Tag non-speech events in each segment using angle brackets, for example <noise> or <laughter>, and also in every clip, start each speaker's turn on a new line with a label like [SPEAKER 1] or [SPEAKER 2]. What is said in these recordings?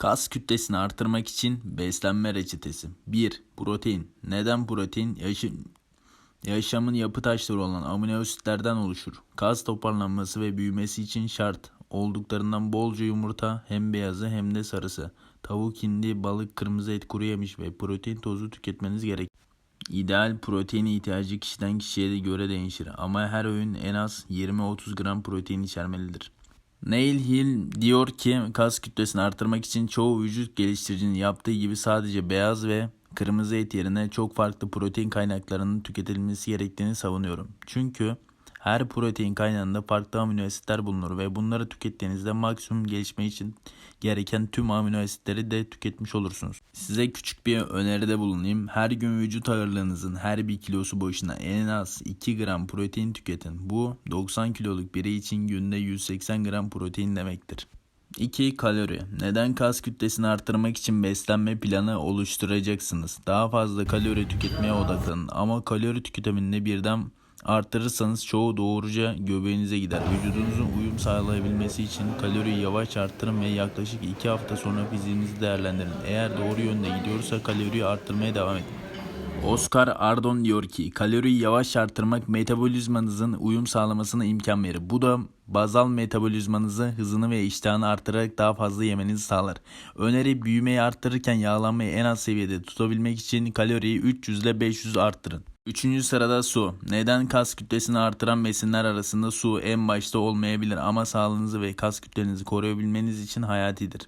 [SPEAKER 1] Kas kütlesini artırmak için beslenme reçetesi. 1. Protein. Neden protein? Yaşı- yaşamın yapı taşları olan amino asitlerden oluşur. Kas toparlanması ve büyümesi için şart. Olduklarından bolca yumurta hem beyazı hem de sarısı. Tavuk, hindi, balık, kırmızı et, kuru yemiş ve protein tozu tüketmeniz gerek. İdeal protein ihtiyacı kişiden kişiye de göre değişir ama her öğün en az 20-30 gram protein içermelidir. Neil Hill diyor ki kas kütlesini artırmak için çoğu vücut geliştiricinin yaptığı gibi sadece beyaz ve kırmızı et yerine çok farklı protein kaynaklarının tüketilmesi gerektiğini savunuyorum. Çünkü her protein kaynağında farklı amino asitler bulunur ve bunları tükettiğinizde maksimum gelişme için gereken tüm amino asitleri de tüketmiş olursunuz. Size küçük bir öneride bulunayım. Her gün vücut ağırlığınızın her bir kilosu başına en az 2 gram protein tüketin. Bu 90 kiloluk biri için günde 180 gram protein demektir. 2. Kalori. Neden kas kütlesini arttırmak için beslenme planı oluşturacaksınız? Daha fazla kalori tüketmeye odaklanın ama kalori tüketiminde birden arttırırsanız çoğu doğruca göbeğinize gider. Vücudunuzun uyum sağlayabilmesi için kaloriyi yavaş arttırın ve yaklaşık 2 hafta sonra fiziğinizi değerlendirin. Eğer doğru yönde gidiyorsa kaloriyi arttırmaya devam edin. Oscar Ardon diyor ki kaloriyi yavaş arttırmak metabolizmanızın uyum sağlamasına imkan verir. Bu da bazal metabolizmanızı hızını ve iştahını arttırarak daha fazla yemenizi sağlar. Öneri büyümeyi arttırırken yağlanmayı en az seviyede tutabilmek için kaloriyi 300 ile 500 arttırın. Üçüncü sırada su. Neden kas kütlesini artıran besinler arasında su en başta olmayabilir ama sağlığınızı ve kas kütlenizi koruyabilmeniz için hayatidir.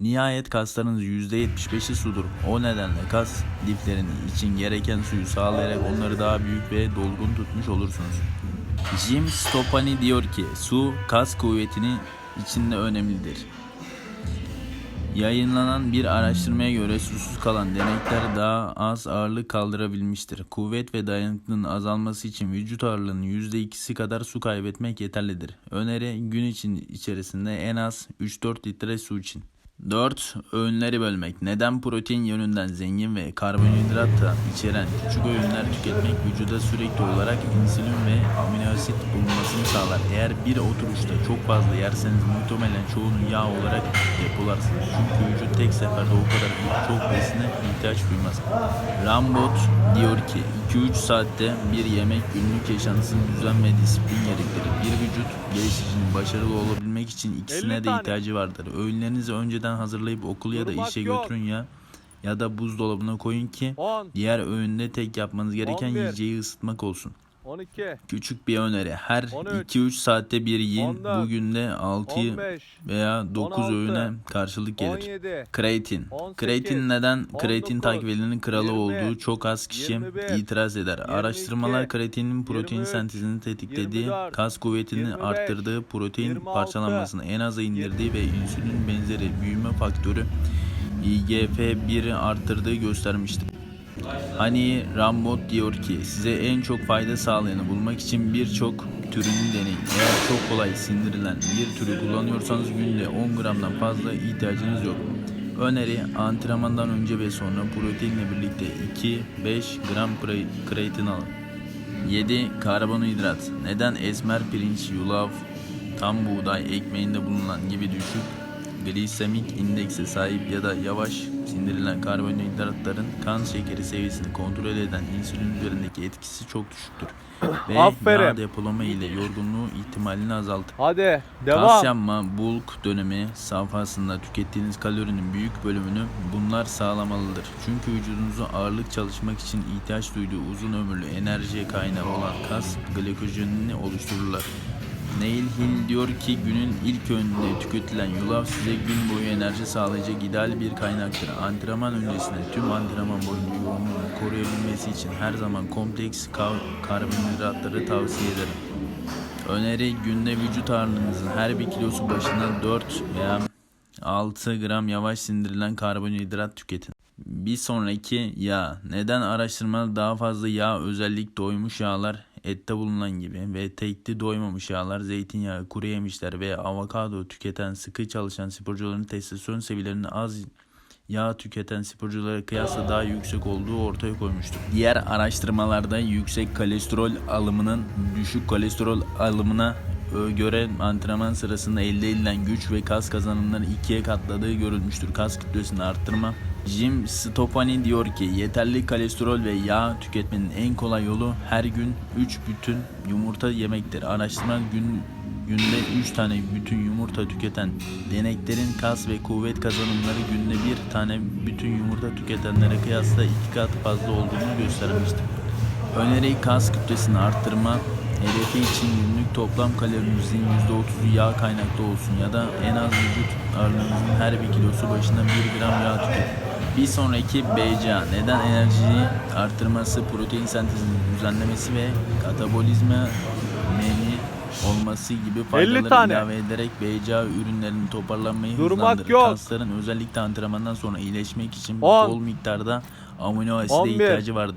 [SPEAKER 1] Nihayet kaslarınız %75'i sudur. O nedenle kas liflerini için gereken suyu sağlayarak onları daha büyük ve dolgun tutmuş olursunuz. Jim Stoppani diyor ki su kas kuvvetini içinde önemlidir. Yayınlanan bir araştırmaya göre susuz kalan denekler daha az ağırlık kaldırabilmiştir. Kuvvet ve dayanıklılığın azalması için vücut ağırlığının %2'si kadar su kaybetmek yeterlidir. Öneri gün için içerisinde en az 3-4 litre su için. 4. Öğünleri bölmek. Neden protein yönünden zengin ve karbonhidrat da içeren küçük öğünler tüketmek vücuda sürekli olarak insülin ve amino asit bulunmasını sağlar. Eğer bir oturuşta çok fazla yerseniz muhtemelen çoğunu yağ olarak depolarsınız. Çünkü vücut tek seferde o kadar büyük çok besine ihtiyaç duymaz. Rambot diyor ki 2-3 saatte bir yemek günlük yaşantısını düzen ve disiplin gerektirir. Bir vücut gelişicinin başarılı olabilmek için ikisine
[SPEAKER 2] 50
[SPEAKER 1] de ihtiyacı vardır. Öğünlerinizi önceden hazırlayıp okul ya da işe götürün ya ya da buzdolabına koyun ki
[SPEAKER 2] 10,
[SPEAKER 1] diğer öğünde tek yapmanız gereken
[SPEAKER 2] 11.
[SPEAKER 1] yiyeceği ısıtmak olsun.
[SPEAKER 2] 12,
[SPEAKER 1] Küçük bir öneri. Her
[SPEAKER 2] 13.
[SPEAKER 1] 2-3 saatte bir yiyin.
[SPEAKER 2] 14.
[SPEAKER 1] Bugün de 6
[SPEAKER 2] 15,
[SPEAKER 1] veya 9
[SPEAKER 2] 16.
[SPEAKER 1] öğüne karşılık gelir.
[SPEAKER 2] 17,
[SPEAKER 1] Kreatin.
[SPEAKER 2] 18,
[SPEAKER 1] Kreatin neden
[SPEAKER 2] 19,
[SPEAKER 1] kreatin takviyelerinin kralı
[SPEAKER 2] 20,
[SPEAKER 1] olduğu çok az kişi
[SPEAKER 2] 21,
[SPEAKER 1] itiraz eder.
[SPEAKER 2] 22,
[SPEAKER 1] Araştırmalar kreatinin protein
[SPEAKER 2] 23,
[SPEAKER 1] sentezini tetiklediği,
[SPEAKER 2] 24,
[SPEAKER 1] kas kuvvetini
[SPEAKER 2] 25,
[SPEAKER 1] arttırdığı, protein
[SPEAKER 2] 26,
[SPEAKER 1] parçalanmasını en aza indirdiği ve insülin benzeri büyüme faktörü IGF-1'i arttırdığı göstermiştir. Hani Rambot diyor ki size en çok fayda sağlayanı bulmak için birçok türünü deneyin. Eğer çok kolay sindirilen bir türü kullanıyorsanız günde 10 gramdan fazla ihtiyacınız yok. Öneri antrenmandan önce ve sonra proteinle birlikte 2-5 gram kreatin alın. 7. Karbonhidrat. Neden esmer pirinç, yulaf, tam buğday ekmeğinde bulunan gibi düşük glisemik indekse sahip ya da yavaş sindirilen karbonhidratların kan şekeri seviyesini kontrol eden insülin üzerindeki etkisi çok düşüktür. Ve <coughs>
[SPEAKER 2] Aferin.
[SPEAKER 1] yağ depolama ile yorgunluğu ihtimalini azaltır.
[SPEAKER 2] hadi
[SPEAKER 1] Kas
[SPEAKER 2] devam.
[SPEAKER 1] yanma, bulk dönemi safhasında tükettiğiniz kalorinin büyük bölümünü bunlar sağlamalıdır. Çünkü vücudunuzun ağırlık çalışmak için ihtiyaç duyduğu uzun ömürlü enerji kaynağı olan kas glikojenini oluştururlar. Neil Hill diyor ki günün ilk öğününde tüketilen yulaf size gün boyu enerji sağlayacak ideal bir kaynaktır. Antrenman öncesinde tüm antrenman boyunca yoğunluğunu koruyabilmesi için her zaman kompleks karbonhidratları tavsiye ederim. Öneri günde vücut ağırlığınızın her bir kilosu başına 4 veya 6 gram yavaş sindirilen karbonhidrat tüketin. Bir sonraki yağ. Neden araştırmada daha fazla yağ özellik doymuş yağlar ette bulunan gibi ve tekli doymamış yağlar zeytinyağı, kuru yemişler ve avokado tüketen sıkı çalışan sporcuların testosteron seviyelerinin az yağ tüketen sporculara kıyasla daha yüksek olduğu ortaya koymuştur. Diğer araştırmalarda yüksek kolesterol alımının düşük kolesterol alımına göre antrenman sırasında elde edilen güç ve kas kazanımları ikiye katladığı görülmüştür. Kas kütlesini arttırma. Jim Stoppani diyor ki yeterli kolesterol ve yağ tüketmenin en kolay yolu her gün 3 bütün yumurta yemektir. Araştırma gün günde 3 tane bütün yumurta tüketen deneklerin kas ve kuvvet kazanımları günde bir tane bütün yumurta tüketenlere kıyasla 2 kat fazla olduğunu göstermiştir. Öneri kas kütlesini arttırma. Hedefi için günlük toplam kalorinizin %30'u yağ kaynaklı olsun ya da en az vücut ağırlığınızın her bir kilosu başına 1 gram yağ tüketin. Bir sonraki BCA neden enerjiyi arttırması, protein sentezini düzenlemesi ve katabolizma meni olması gibi faydaları ilave ederek BCA ürünlerinin toparlanmayı
[SPEAKER 2] Durmak
[SPEAKER 1] hızlandırır.
[SPEAKER 2] yok.
[SPEAKER 1] Kasların özellikle antrenmandan sonra iyileşmek için
[SPEAKER 2] On.
[SPEAKER 1] bol miktarda amino aside
[SPEAKER 2] 11.
[SPEAKER 1] ihtiyacı vardır.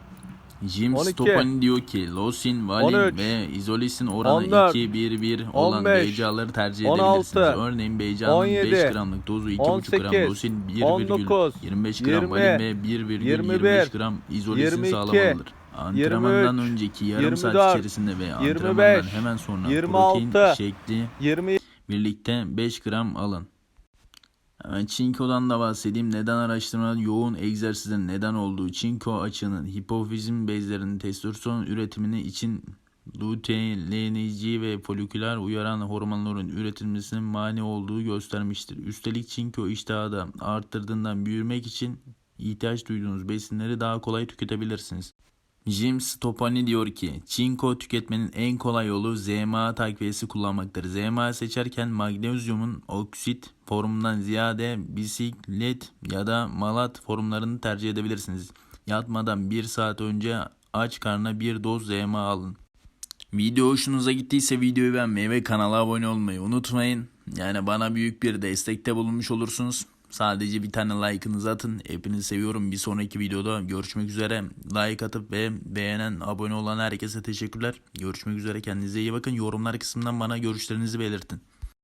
[SPEAKER 1] Jim
[SPEAKER 2] 12.
[SPEAKER 1] Stoppani diyor ki losin, valin
[SPEAKER 2] 13.
[SPEAKER 1] ve izolisin oranı
[SPEAKER 2] 14.
[SPEAKER 1] 2-1-1 olan
[SPEAKER 2] 15.
[SPEAKER 1] BCA'ları tercih
[SPEAKER 2] 16.
[SPEAKER 1] edebilirsiniz. Örneğin BCA'nın
[SPEAKER 2] 17.
[SPEAKER 1] 5 gramlık dozu 2,5 gram,
[SPEAKER 2] 18.
[SPEAKER 1] losin
[SPEAKER 2] 19.
[SPEAKER 1] 1,25 gram,
[SPEAKER 2] 20.
[SPEAKER 1] valin ve 1,25 gram izolisin
[SPEAKER 2] 22.
[SPEAKER 1] sağlamalıdır. Antrenmandan
[SPEAKER 2] 23.
[SPEAKER 1] önceki yarım saat
[SPEAKER 2] 24.
[SPEAKER 1] içerisinde ve
[SPEAKER 2] 25.
[SPEAKER 1] antrenmandan hemen sonra
[SPEAKER 2] 26.
[SPEAKER 1] protein şekli
[SPEAKER 2] 20
[SPEAKER 1] birlikte 5 gram alın. Hemen çinkodan da bahsedeyim. Neden araştırmalar yoğun egzersizin neden olduğu çinko açığının hipofizin bezlerinin testosteron üretimini için luteinleyici ve foliküler uyaran hormonların üretilmesinin mani olduğu göstermiştir. Üstelik çinko iştahı da arttırdığından büyümek için ihtiyaç duyduğunuz besinleri daha kolay tüketebilirsiniz. Jim Stoppani diyor ki, çinko tüketmenin en kolay yolu ZMA takviyesi kullanmaktır. ZMA seçerken magnezyumun oksit formundan ziyade bisiklet ya da malat formlarını tercih edebilirsiniz. Yatmadan 1 saat önce aç karnına bir doz ZMA alın. Video hoşunuza gittiyse videoyu beğenmeyi ve kanala abone olmayı unutmayın. Yani bana büyük bir destekte bulunmuş olursunuz. Sadece bir tane like'ınızı atın. Hepinizi seviyorum. Bir sonraki videoda görüşmek üzere. Like atıp ve beğenen, abone olan herkese teşekkürler. Görüşmek üzere. Kendinize iyi bakın. Yorumlar kısmından bana görüşlerinizi belirtin.